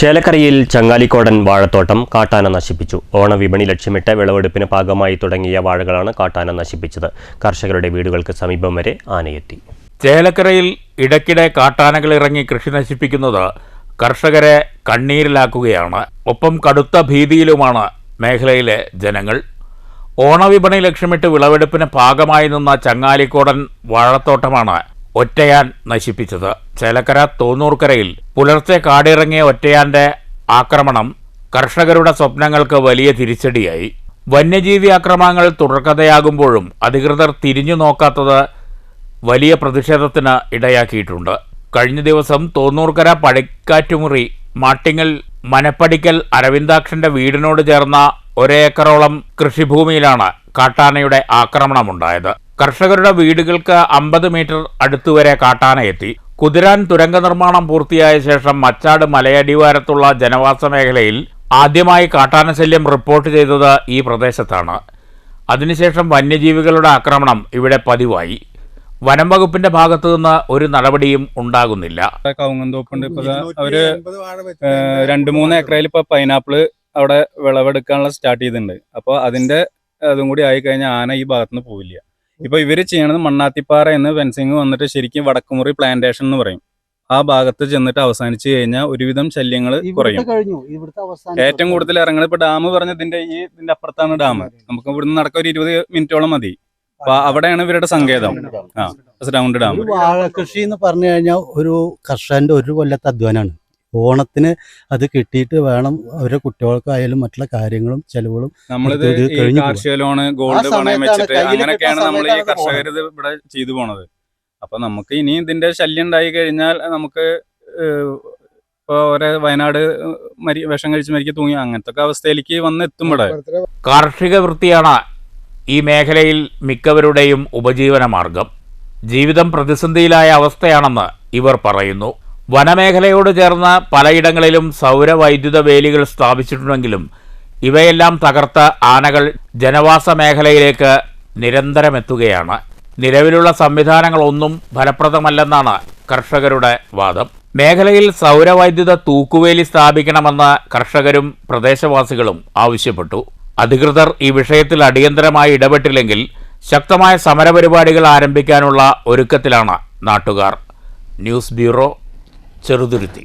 ചേലക്കരയിൽ ചങ്ങാലിക്കോടൻ വാഴത്തോട്ടം കാട്ടാന നശിപ്പിച്ചു. ഓണവിപണി ലക്ഷ്യമിട്ട് വിളവെടുപ്പിന് ഭാഗമായി തുടങ്ങിയ വാഴകളാണ് കാട്ടാന നശിപ്പിച്ചത്. കർഷകരുടെ വീടുകൾക്ക് സമീപം വരെ ആനയെത്തി. ചേലക്കരയിൽ ഇടയ്ക്കിടെ കാട്ടാനകൾ ഇറങ്ങി കൃഷി നശിപ്പിക്കുന്നത് കർഷകരെ കണ്ണീരിലാക്കുകയാണ്. ഒപ്പം കടുത്ത ഭീതിയിലുമാണ് മേഖലയിലെ ജനങ്ങൾ. ഓണവിപണി ലക്ഷ്യമിട്ട് വിളവെടുപ്പിന് ഭാഗമായി നിന്ന ചങ്ങാലിക്കോടൻ വാഴത്തോട്ടമാണ് ഒറ്റയാൻ നശിപ്പിച്ചത്. ചേലക്കര തോന്നൂർക്കരയിൽ പുലർച്ചെ കാടിറങ്ങിയ ഒറ്റയാന്റെ ആക്രമണം കർഷകരുടെ സ്വപ്നങ്ങൾക്ക് വലിയ തിരിച്ചടിയായി. വന്യജീവി ആക്രമണങ്ങൾ തുടർക്കഥയാകുമ്പോഴും അധികൃതർ തിരിഞ്ഞു നോക്കാത്തത് വലിയ പ്രതിഷേധത്തിന് ഇടയാക്കിയിട്ടുണ്ട്. കഴിഞ്ഞ ദിവസം തോന്നൂർക്കര പടിക്കാറ്റുമുറി മാട്ടിങ്ങൽ മനപ്പടിക്കൽ അരവിന്ദാക്ഷന്റെ വീടിനോട് ചേർന്ന ഒരേക്കറോളം കൃഷിഭൂമിയിലാണ് കാട്ടാനയുടെ ആക്രമണമുണ്ടായത്. കർഷകരുടെ വീടുകൾക്ക് അമ്പത് മീറ്റർ അടുത്തുവരെ കാട്ടാന എത്തി. കുതിരാൻ തുരങ്ക നിർമ്മാണം പൂർത്തിയായ ശേഷം മച്ചാട് മലയടിവാരത്തുള്ള ജനവാസ മേഖലയിൽ ആദ്യമായി കാട്ടാന ശല്യം റിപ്പോർട്ട് ചെയ്തത് ഈ പ്രദേശത്താണ്. അതിനുശേഷം വന്യജീവികളുടെ ആക്രമണം ഇവിടെ പതിവായി. വനം വകുപ്പിന്റെ ഭാഗത്തു നിന്ന് ഒരു നടപടിയും ഉണ്ടാകുന്നില്ല. കവുങ്ങന്തോപ്പുണ്ട്. ഇപ്പൊ അവർ രണ്ട് മൂന്ന് ഏക്കറയിൽ ഇപ്പൊ പൈനാപ്പിൾ അവിടെ വിളവെടുക്കാനുള്ള സ്റ്റാർട്ട് ചെയ്തിട്ടുണ്ട്. അപ്പൊ അതിന്റെ അതും കൂടി ആയി കഴിഞ്ഞാൽ ആന ഈ ഭാഗത്തുനിന്ന് പോവില്ല. ഇപ്പൊ ഇവർ ചെയ്യണത് മണ്ണാത്തിപ്പാറ എന്ന് ഫെൻസിങ് വന്നിട്ട് ശരിക്കും വടക്കുമുറി പ്ലാന്റേഷൻ എന്ന് പറയും. ആ ഭാഗത്ത് ചെന്നിട്ട് അവസാനിച്ചു കഴിഞ്ഞാൽ ഒരുവിധം ശല്യങ്ങൾ കുറയും. ഏറ്റവും കൂടുതൽ ഇറങ്ങുന്നത് ഇപ്പൊ ഡാം പറഞ്ഞ ഇതിന്റെ ഈ ഇതിന്റെ അപ്പുറത്താണ് ഡാം നമുക്ക് ഇവിടുന്ന് നടക്കാൻ ഒരു ഇരുപത് മിനിറ്റോളം മതി. അപ്പൊ അവിടെയാണ് ഇവരുടെ സങ്കേതം. ആ റൗണ്ട് ഡാം വാഴ കൃഷി എന്ന് പറഞ്ഞു കഴിഞ്ഞാൽ ഒരു കർഷകന്റെ ഒരു കൊല്ലത്തെ അധ്വാനമാണ് ഓണത്തിന് അത് കിട്ടിയിട്ട് വേണം അവരുടെ കുട്ടികൾക്കായാലും മറ്റുള്ള കാര്യങ്ങളും ചെലവുകളും നമ്മളിത് ഇത് കഴിഞ്ഞു കാർഷിക ലോണ് ഗോൾഡ് പണയം വെച്ചിട്ട് അങ്ങനെയൊക്കെയാണ് നമ്മൾ ഈ കർഷകർ ഇവിടെ ചെയ്തു പോണത്. അപ്പൊ നമുക്ക് ഇനി ഇതിന്റെ ശല്യം ഉണ്ടായി കഴിഞ്ഞാൽ നമുക്ക് ഏഹ്, ഇപ്പൊ ഒരേ വയനാട് മരി വിഷം കഴിച്ച് മരിക്കുക തൂങ്ങി അങ്ങനത്തെ ഒക്കെ അവസ്ഥയിലേക്ക് വന്ന് എത്തുമ്പോടെ ഇവിടെ. കാർഷിക വൃത്തിയാണ് ഈ മേഖലയിൽ മിക്കവരുടെയും ഉപജീവന മാർഗം ജീവിതം പ്രതിസന്ധിയിലായ അവസ്ഥയാണെന്ന് ഇവർ പറയുന്നു. വനമേഖലയോട് ചേർന്ന പലയിടങ്ങളിലും സൗരവൈദ്യുത വേലികൾ സ്ഥാപിച്ചിട്ടുണ്ടെങ്കിലും ഇവയെല്ലാം തകർത്ത് ആനകൾ ജനവാസ മേഖലയിലേക്ക് നിരന്തരം എത്തുകയാണ് നിലവിലുള്ള സംവിധാനങ്ങളൊന്നും ഫലപ്രദമല്ലെന്നാണ് കർഷകരുടെ വാദം. മേഖലയിൽ സൗരവൈദ്യുത തൂക്കുവേലി സ്ഥാപിക്കണമെന്ന് കർഷകരും പ്രദേശവാസികളും ആവശ്യപ്പെട്ടു. അധികൃതർ ഈ വിഷയത്തിൽ അടിയന്തരമായി ഇടപെട്ടില്ലെങ്കിൽ ശക്തമായ സമരപരിപാടികൾ ആരംഭിക്കാനുള്ള ഒരുക്കത്തിലാണ് നാട്ടുകാർ. News bureau Cheruthuruthy